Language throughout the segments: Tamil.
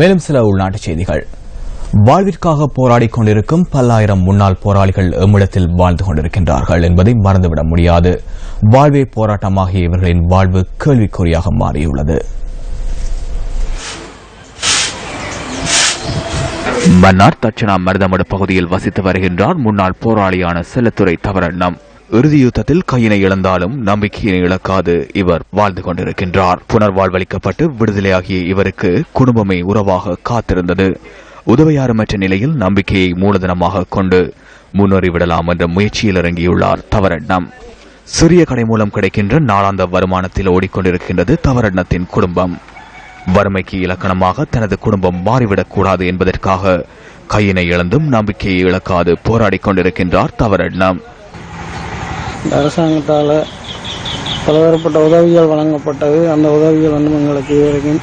மேலும் சில உள்நாட்டுச் செய்திகள். வாழ்விற்காக போராடிக் கொண்டிருக்கும் பல்லாயிரம் முன்னாள் போராளிகள் எம்மிடத்தில் வாழ்ந்து கொண்டிருக்கின்றார்கள் என்பதை மறந்துவிட முடியாது. வாழ்வே போராட்டமாகிய இவர்களின் வாழ்வு கேள்விக்குறியாக மாறியுள்ளது. மன்னார் தட்சணா மருதமடு பகுதியில் வசித்து வருகின்றார் முன்னாள் போராளியான செல்லத்துறை தவறண்ணம் இறுதி யுத்தத்தில் கையினை இழந்தாலும் நம்பிக்கையினை இழக்காது இவர் வாழ்ந்து கொண்டிருக்கின்றார். புனர்வாழ்வளிக்கப்பட்டு விடுதலையாகிய இவருக்கு குடும்பமே உறவாக காத்திருந்தது. உதவியாரமற்ற நிலையில் நம்பிக்கையை மூலதனமாக கொண்டு முன்னேறிவிடலாம் என்ற முயற்சியில் இறங்கியுள்ளார் தவரெண்ணம். சிறிய கடை மூலம் கிடைக்கின்ற நாளாந்த வருமானத்தில் ஓடிக்கொண்டிருக்கின்றது தவரெண்ணத்தின் குடும்பம். வறுமைக்கு இலக்கணமாக தனது குடும்பம் மாறிவிடக் கூடாது என்பதற்காக கையினை இழந்தும் நம்பிக்கையை இழக்காது போராடிக் கொண்டிருக்கின்றார் தவரெண்ணம். இந்த அரசாங்கத்தால் பலதரப்பட்ட உதவிகள் வழங்கப்பட்டது. அந்த உதவிகள் வந்து எங்களுக்கு இதுவரைக்கும்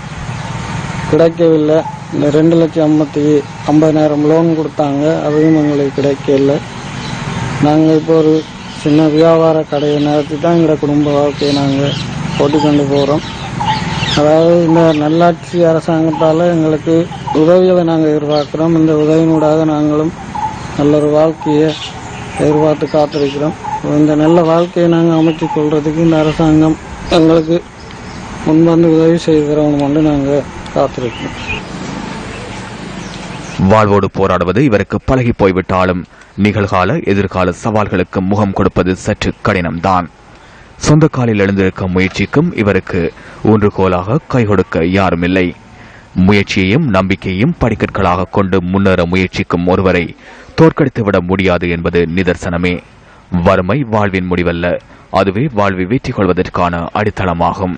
கிடைக்கவில்லை. இந்த ரெண்டு லட்சம் ஐம்பத்தி ஐம்பதாயிரம் லோன் கொடுத்தாங்க. அதுவும் எங்களுக்கு கிடைக்கவில்லை. நாங்கள் இப்போ ஒரு சின்ன வியாபார கடையை நடத்தி தான் எங்களோட குடும்ப வாழ்க்கையை நாங்கள் ஓட்டி கொண்டு போகிறோம் அதாவது இந்த நல்லாட்சி அரசாங்கத்தால் எங்களுக்கு உதவிகளை நாங்கள் எதிர்பார்க்குறோம். இந்த உதவியினூடாக நாங்களும் நல்ல ஒரு வாழ்க்கையை எதிர்பார்த்து காத்திருக்கிறோம். இந்த நல்ல வாழ்க்கையை நாங்கள் அமைத்துக் கொள்றதுக்கு இந்த அரசாங்கம் எங்களுக்கு முன்வந்து உதவி செய்கிறவங்க வந்து நாங்கள் காத்திருக்கிறோம். வாழ்வோடு போராடுவது இவருக்கு பழகி போய்விட்டாலும் நிகழ்கால எதிர்கால சவால்களுக்கு முகம் கொடுப்பது சற்று கடினம்தான். சொந்த காலில் எழுந்திருக்க முயற்சிக்கும் இவருக்கு ஊன்றுகோலாக கை கொடுக்க யாருமில்லை. முயற்சியையும் நம்பிக்கையையும் படிக்கற்களாக கொண்டு முன்னேற முயற்சிக்கும் ஒருவரை தோற்கடித்துவிட முடியாது என்பது நிதர்சனமே. வறுமை வாழ்வின் முடிவல்ல. அதுவே வாழ்வை வெற்றி கொள்வதற்கான அடித்தளமாகும்.